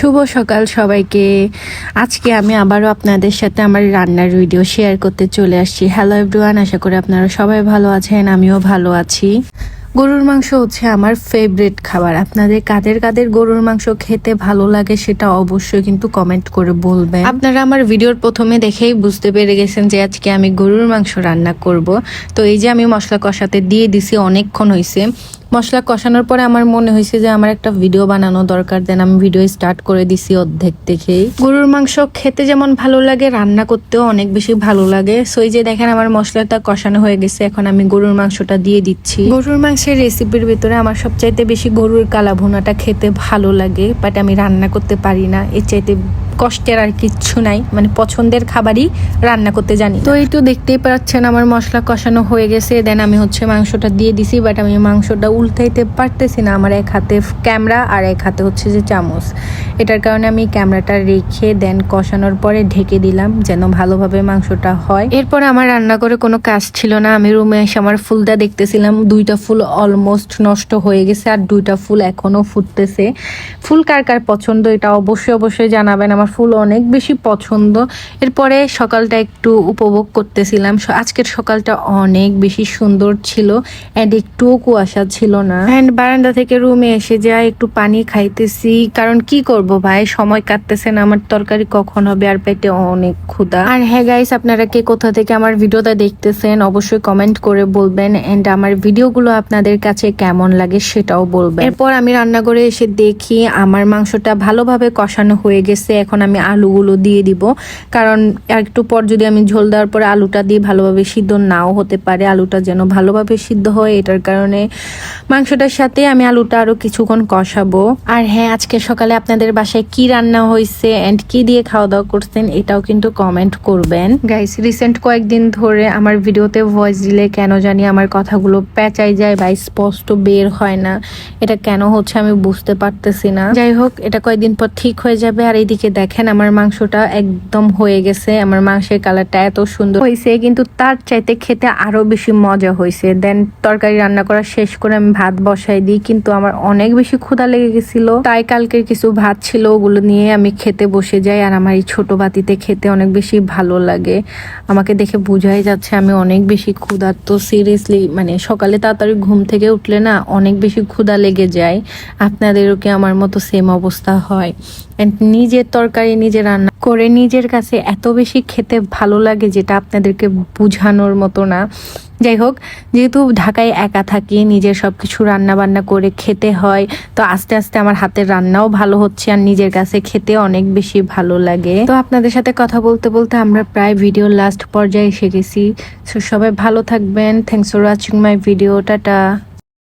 শুভ সকাল সবাইকে। আজকে আমি আবারও আপনাদের সাথে আমার রান্নার ভিডিও শেয়ার করতে চলে আসছি। হ্যালো এভরিওয়ান আশা করি আপনারা সবাই ভালো আছেন, আমিও ভালো আছি। গরুর মাংস হচ্ছে আমার ফেভারিট খাবার। আপনাদের কাদের কাদের গরুর মাংস খেতে ভালো লাগে সেটা অবশ্যই কিন্তু কমেন্ট করে বলবেন। আপনারা আমার ভিডিওর প্রথমে দেখেই বুঝতে পেরে গেছেন যে আজকে আমি গরুর মাংস রান্না করব। তো এই যে আমি মশলা কষাতে দিয়ে দিছি, অনেকক্ষণ হয়েছে মশলা কষানোর পরে আমার মনে হয়েছে যে আমার একটা ভিডিও বানানো দরকার। দেন আমি ভিডিও স্টার্ট করে দিছি অর্ধেক দেখেই গরুর মাংস খেতে যেমন ভালো লাগে, রান্না করতেও অনেক বেশি ভালো লাগে। সো এই যে দেখেন আমার মশলাটা কষানো হয়ে গেছে, এখন আমি গরুর মাংসটা দিয়ে দিচ্ছি। গরুর মাংসের রেসিপির ভিতরে আমার সবচাইতে বেশি গরুর কালা ভুনাটা খেতে ভালো লাগে বাট আমি রান্না করতে পারি না। এর চাইতে কষ্টের আর কিচ্ছু নাই। মানে পছন্দের খাবারই রান্না করতে জানি তো এই তো দেখতেই পাচ্ছেন আমার মশলা কষানো হয়ে গেছে। দেন আমি হচ্ছে মাংসটা দিয়ে দিছি বাট আমি মাংসটা উল্টাইতে পারতেছি না। আমার এক হাতে ক্যামেরা আর এক হাতে হচ্ছে যে চামচ। এটার কারণে আমি ক্যামেরাটা রেখে দেন কষানোর পরে ঢেকে দিলাম, যেন ভালোভাবে মাংসটা হয়। এরপরে আমার রান্না করে কোনো কাজ ছিল না। আমি রুমে এসে আমার ফুলটা দেখতেছিলাম। দুইটা ফুল অলমোস্ট নষ্ট হয়ে গেছে আর দুইটা ফুল এখনও ফুটতেছে। ফুল কার কার পছন্দ এটা অবশ্যই অবশ্যই জানাবেন। আমার ফুল অনেক বেশি পছন্দ। এরপরে সকালটা একটু উপভোগ করতেছিলাম। আজকের সকালটা অনেক বেশি সুন্দর ছিল অ্যান্ড একটুও কুয়াশা ছিল না। অ্যান্ড বারান্দা থেকে রুমে এসে যাই একটু পানি খাইতেছি। কারণ কি করব? ভাই, সময় কাটতেছে না, আমার তরকারি কখন হবে? আর পেটে অনেক ক্ষুধা। আর হ্যাঁ গাইস আপনারা কে কোথা থেকে আমার ভিডিওটা দেখতেছেন, অবশ্যই কমেন্ট করে বলবেন এন্ড আমার ভিডিওগুলো আপনাদের কাছে কেমন লাগে সেটাও বলবেন। এরপর আমি রান্নাঘরে এসে দেখি, আমার মাংসটা ভালোভাবে কষানো হয়ে গেছে, এখন আমি আলুগুলো দিয়ে দিব। কারণ একটু পর যদি আমি ঝোল দেওয়ার পরে আলুটা দিয়ে ভালোভাবে সিদ্ধ নাও হতে পারে, আলুটা যেন ভালোভাবে সিদ্ধ হয়, এটার কারণে মাংসটার সাথে আমি আলুটা আরও কিছুক্ষণ কষাবো। আর হ্যাঁ আজকে সকালে আপনাদের বাসায় কি রান্না হয়েছে এন্ড কি দিয়ে খাওয়া দাওয়া করছেন, এটাও কিন্তু কমেন্ট করবেন। গাইস রিসেন্ট কয়েকদিন ধরে আমার ভিডিওতে ভয়েস দিলে কেন জানি আমার কথাগুলো পেঁচাই যায় বা স্পষ্ট বের হয় না। এটা কেন হচ্ছে আমি বুঝতে পারতেছি না। যাই হোক, এটা কয়েকদিন পর ঠিক হয়ে যাবে। আর এইদিকে দেখেন, আমার মাংসটা একদম হয়ে গেছে। আমার মাংসের কালারটা এত সুন্দর হয়েছে, কিন্তু তার চাইতে খেতে আরও বেশি মজা হয়েছে। দেন তরকারি রান্না করা শেষ করে আমি ভাত বসাই দিই, কিন্তু আমার অনেক বেশি ক্ষুধা লেগে গেছিল। তাই কালকের কিছু ভাত ছিল, ওগুলো নিয়ে আমি খেতে বসে যাই আর আমার এই ছোটো বাতিতে খেতে অনেক বেশি ভালো লাগে। আমাকে দেখে বোঝাই যাচ্ছে আমি অনেক বেশি ক্ষুধার্ত। সিরিয়াসলি মানে সকালে তাড়াতাড়ি ঘুম থেকে উঠলে না অনেক বেশি ক্ষুধা লেগে যায়। আপনাদেরও কি আমার মতো সেম অবস্থা হয়? And নিজের তরকারি নিজে রান্না করে নিজের কাছে এত বেশি খেতে ভালো লাগে যেটা আপনাদেরকে বোঝানোর মতো না। যাই হোক, যেহেতু ঢাকায় একা থাকি, নিজের সব কিছু রান্না বান্না করে খেতে হয়, তো আস্তে আস্তে আমার হাতের রান্নাও ভালো হচ্ছে আর নিজের কাছে খেতে অনেক বেশি ভালো লাগে। তো আপনাদের সাথে কথা বলতে বলতে আমরা প্রায় ভিডিও লাস্ট পর্যায়ে এসে গেছি। সবাই ভালো থাকবেন। Thanks for watching my video tata.